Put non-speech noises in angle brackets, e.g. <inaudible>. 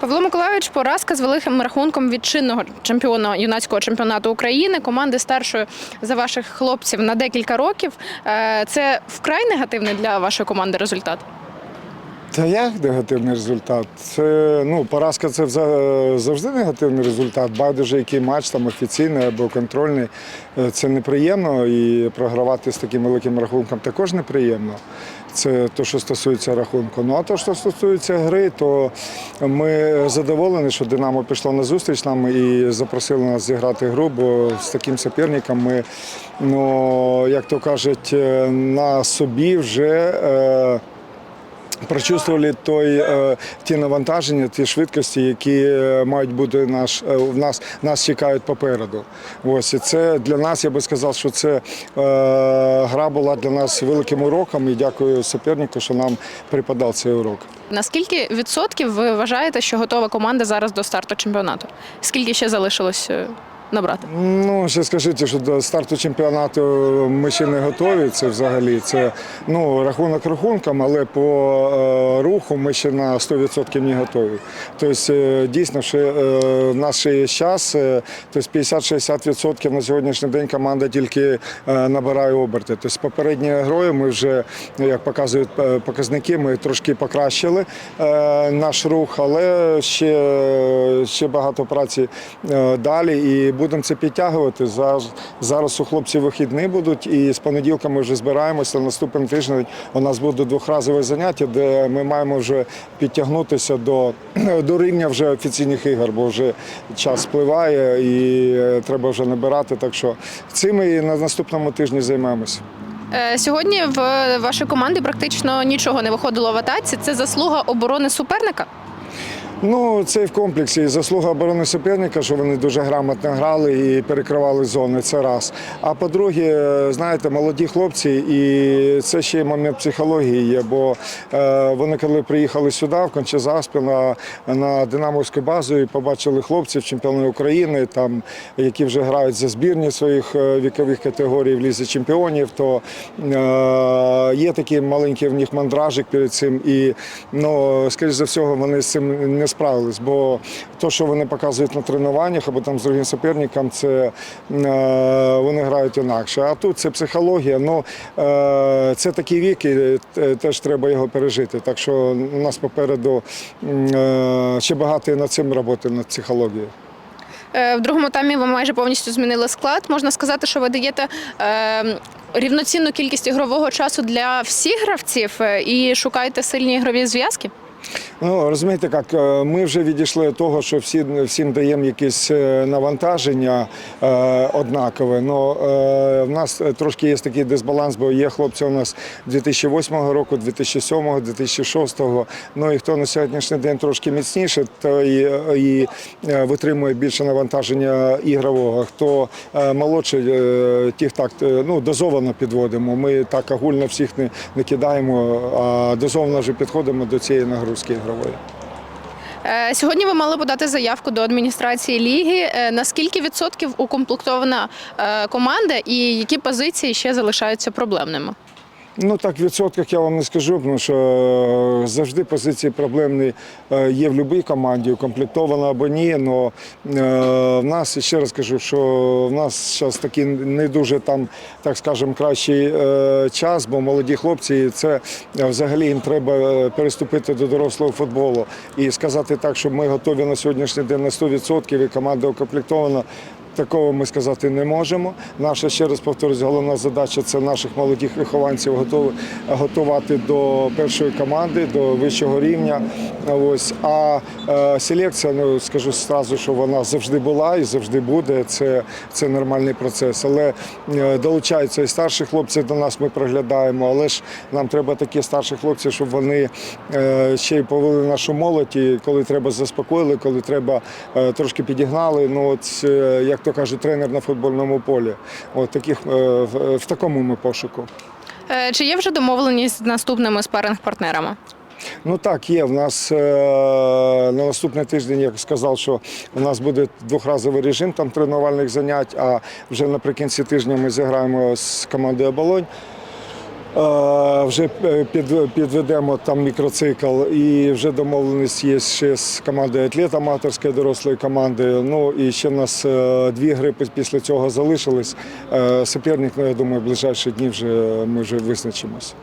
Павло Миколайович, поразка з великим рахунком від чинного чемпіона юнацького чемпіонату України, команди старшої за ваших хлопців на декілька років. Е, Це вкрай негативний для вашої команди результат. Та як негативний результат? Це ну поразка це завжди негативний результат. Байдуже який матч там офіційний або контрольний. Е, Це неприємно і програвати з таким великим рахунком також неприємно. Це те, що стосується рахунку. Ну а те, що стосується гри, то ми задоволені, що Динамо пішло на зустріч нам і запросили нас зіграти гру, бо з таким суперником ми, ну як то кажуть, е, на собі вже. Е, Прочувствували той, е, ті навантаження, ті швидкості, які е, мають бути наш, е, в нас, нас чекають попереду. Ось і це для нас, я би сказав, що це е, гра була для нас великим уроком. І дякую супернику, що нам припадав цей урок. Наскільки відсотків ви вважаєте, що готова команда зараз до старту чемпіонату? Скільки ще залишилось набрати? Ну, ще скажіть, що до старту чемпіонату ми ще не готові. Це взагалі це ну, рахунок рахунком, але по е, руху ми ще на 100% не готові. Тобто, е, дійсно, ще е, в нас ще є час. Тобто 50-60% на сьогоднішній день команда тільки набирає оберти. Тобто, з попередньою грою ми вже, як показують показники, ми трошки покращили наш рух, але ще, ще багато праці далі. І будемо це підтягувати. Зараз, зараз у хлопців вихідні будуть, і з понеділка ми вже збираємося. Наступний тиждень у нас буде двохразове заняття, де ми маємо вже підтягнутися до, <clears throat> до рівня вже офіційних ігор, бо вже час спливає і е, треба вже набирати. Так що цим і на наступному тижні займаємося. Е, Сьогодні в вашій команді практично нічого не виходило в атаці. Це заслуга оборони суперника. Ну, це і в комплексі. І заслуга оборони суперника, що вони дуже грамотно грали і перекривали зони. Це раз. А по-друге, знаєте, молоді хлопці, і це ще й момент психології є. Бо е, вони, коли приїхали сюди, в Кончезаспі, на, на Динамовську базу, і побачили хлопців, чемпіонів України, там, які вже грають за збірні своїх е, вікових категорій в лізі чемпіонів, то е, є такий маленький в них мандражик перед цим. І, ну, скоріш за всього, вони з цим не справились. Бо те, що вони показують на тренуваннях або там з другим суперником, це е, вони грають інакше. А тут це психологія. Ну, е, це такий вік, і е, теж треба його пережити. Так що у нас попереду ще багато над цим роботи, над психологією. В другому таймі ви майже повністю змінили склад. Можна сказати, що ви даєте рівноцінну кількість ігрового часу для всіх гравців і шукаєте сильні ігрові зв'язки. Ну розумієте, як е, ми вже відійшли від того, що всі всім даємо якесь е, навантаження е, однакове. Ну е, в нас трошки є такий дисбаланс, бо є хлопці у нас 2008 року, 2007, 2006. Ну і хто на сьогоднішній день трошки міцніше, то і, і е, витримує більше навантаження ігрового. Хто е, молодший, е, тих так е, ну дозовано підводимо. Ми так огульно всіх не, не кидаємо, а дозовано вже підходимо до цієї нагрузки ігрової. Е, Сьогодні ви мали подати заявку до адміністрації ліги. наскільки На скільки відсотків укомплектована е, команда і які позиції ще залишаються проблемними? Ну так, в відсотках я вам не скажу, тому що е, завжди позиції проблемні е, є в будь-якій команді, укомплектована або ні. Але в нас, ще раз кажу, що в нас зараз такий не дуже там, так скажемо, кращий е, час, бо молоді хлопці, це взагалі їм треба переступити до дорослого футболу і сказати так, що ми готові на сьогоднішній день на 100% і команда укомплектована. Такого ми сказати не можемо. Наша ще раз повторюсь, головна задача це наших молодих вихованців готувати до першої команди, до вищого рівня. Ось а е, селекція, ну скажу зразу, що вона завжди була і завжди буде. Це, це нормальний процес. Але е, долучаються і старші хлопці до нас. Ми приглядаємо. Але ж нам треба такі старші хлопці, щоб вони е, ще й повели нашу молодь. І коли треба заспокоїли, коли треба трошки підігнали. Ну от як то кажуть, тренер на футбольному полі. От таких е, в, в такому ми пошуку. Е, Чи є вже домовленість з наступними спаринг-партнерами? Ну так, є. В нас е, на наступний тиждень, як сказав, що у нас буде двохразовий режим там тренувальних занять, а вже наприкінці тижня ми зіграємо з командою Оболонь. Вже е, підведемо там мікроцикл і вже домовленість є ще з командою атлет аматорської дорослої команди. Ну і ще в нас е, дві гри після цього залишились. Е, Суперник, ну, я думаю, в ближайші дні вже ми вже визначимося.